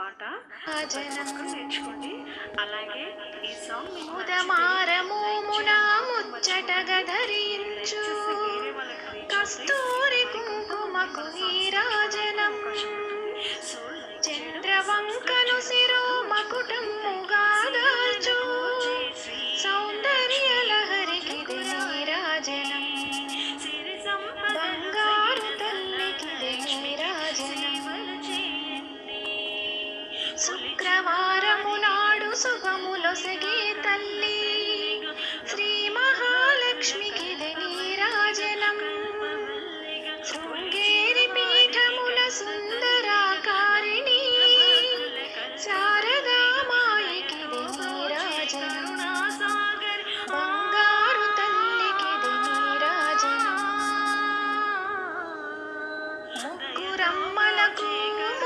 పాట. నేర్చుకోండి. అలాగే ఈ సాంగ్ కస్తూరి కుంకుమకు నీరాజనం. చంద్రవంకను శిరో మకుటముగా ముగ్గురమ్మలకు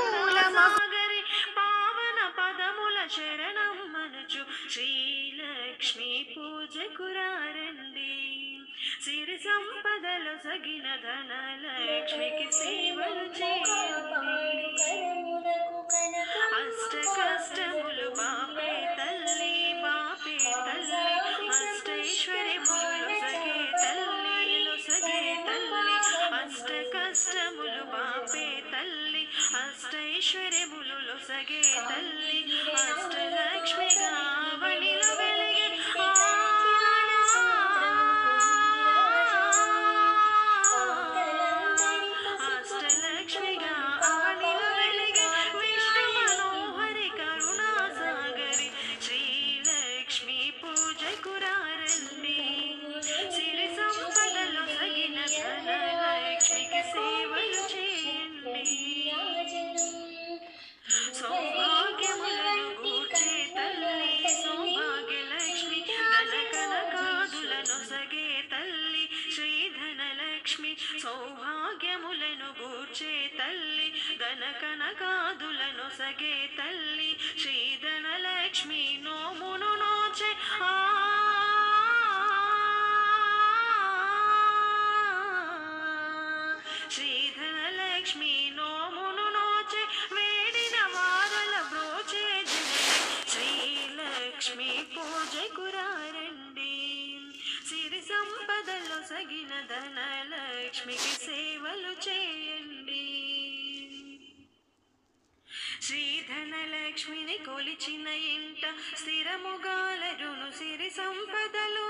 మూలమగరి పావన పదముల శరణం మనుచు. శ్రీలక్ష్మి పూజ కురారండి సిరి సంపదలు సగిన ధన లక్ష్మికి సేవలు చేయండి సగే లక్ష్మి సౌభాగ్యములను గూర్చే తల్లి ధన సగే తల్లి శ్రీ ధనలక్ష్మి నోమును నోచే. ఆ శ్రీధనలక్ష్మి నోమును నోచే వేడిన వారల బ్రోచే శ్రీలక్ష్మి పూజ కురారే సిరి సంపదలు సగిన ధనలక్ష్మికి సేవలు చేయండి. శ్రీ ధనలక్ష్మిని కొలిచిన ఇంట స్థిరముగాలరును సిరి సంపదలు.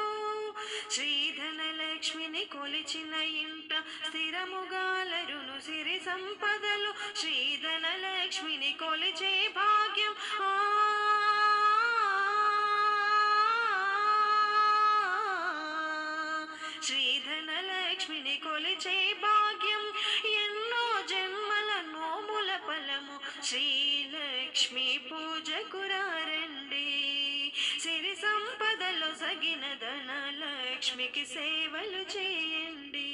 శ్రీధనలక్ష్మిని కొలిచిన ఇంట స్థిరముగాలరును సిరి సంపదలు. శ్రీధనలక్ష్మిని కొలిచే భాగ్యం ఆ శ్రీలక్ష్మి పూజ కురారండి సిరి సంపదలో సగిన ధన లక్ష్మికి సేవలు చేయండి.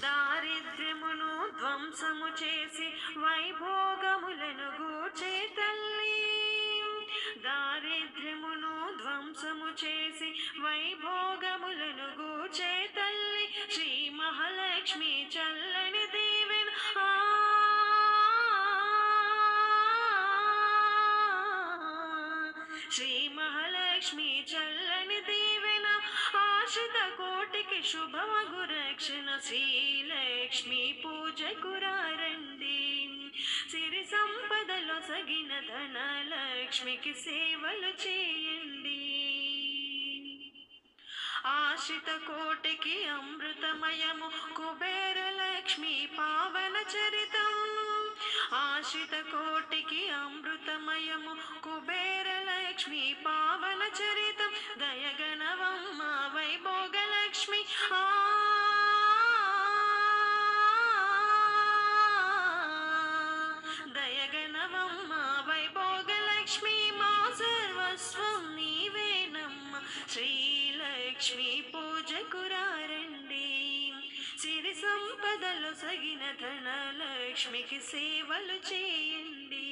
దారిద్ర్యమును ధ్వంసము చేసి వైభోగములను గూచే తల్లి. దారిద్ర్యమును ధ్వంసము చేసి వైభోగములను గూచే తల్లి. శ్రీ మహాలక్ష్మి చల్లని శ్రీ మహాలక్ష్మి చల్లని దీవెన ఆశ్రిత కోటికి శుభమగు రక్షణ శ్రీలక్ష్మి పూజ కురారండి సిరి సంపదలో సగిన ధన లక్ష్మికి సేవలు చేయండి. ఆశ్రిత కోటికి అమృతమయము కుబేర లక్ష్మి పావన చరిత్ర ఆశ్రిత కోటికి అమృతమయము కుబేర లక్ష్మి పావన చరితం దయగణవం మావ సంపదలు సగిన ధనలక్ష్మికి సేవలు చేయండి.